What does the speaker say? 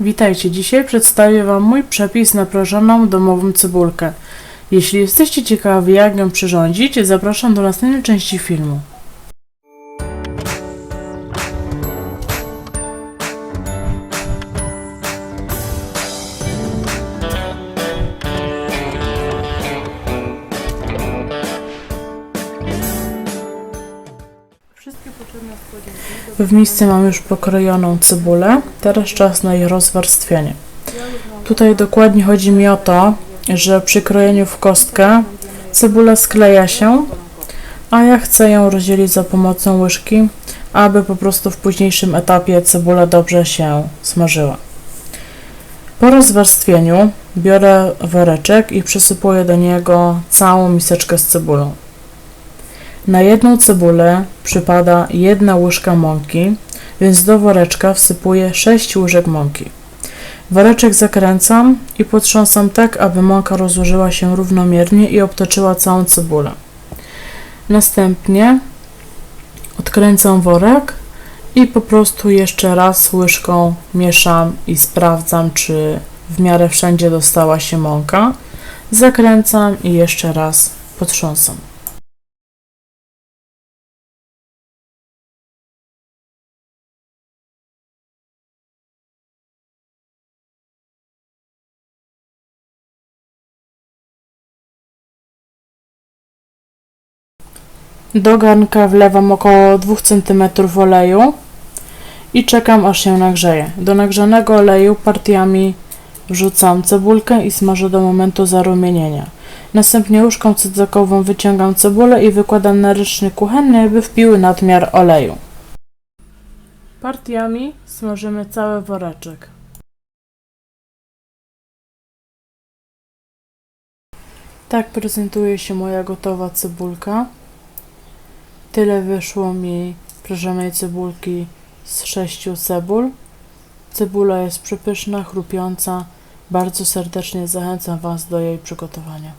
Witajcie, dzisiaj przedstawię Wam mój przepis na prażoną domową cebulkę. Jeśli jesteście ciekawi jak ją przyrządzić, zapraszam do następnej części filmu. W misce mam już pokrojoną cebulę, teraz czas na jej rozwarstwienie. Tutaj dokładnie chodzi mi o to, że przy krojeniu w kostkę cebula skleja się, a ja chcę ją rozdzielić za pomocą łyżki, aby po prostu w późniejszym etapie cebula dobrze się smażyła. Po rozwarstwieniu biorę woreczek i przysypuję do niego całą miseczkę z cebulą. Na jedną cebulę przypada jedna łyżka mąki, więc do woreczka wsypuję 6 łyżek mąki. Woreczek zakręcam i potrząsam tak, aby mąka rozłożyła się równomiernie i obtoczyła całą cebulę. Następnie odkręcam worek i po prostu jeszcze raz łyżką mieszam i sprawdzam, czy w miarę wszędzie dostała się mąka. Zakręcam i jeszcze raz potrząsam. Do garnka wlewam około 2 cm oleju i czekam aż się nagrzeje. Do nagrzanego oleju partiami wrzucam cebulkę i smażę do momentu zarumienienia. Następnie łyżką cydzakową wyciągam cebulę i wykładam na ręcznik kuchenny, by wpiły nadmiar oleju. Partiami smażymy cały woreczek. Tak prezentuje się moja gotowa cebulka. Tyle wyszło mi prażonej cebulki z sześciu cebul. Cebula jest przepyszna, chrupiąca. Bardzo serdecznie zachęcam Was do jej przygotowania.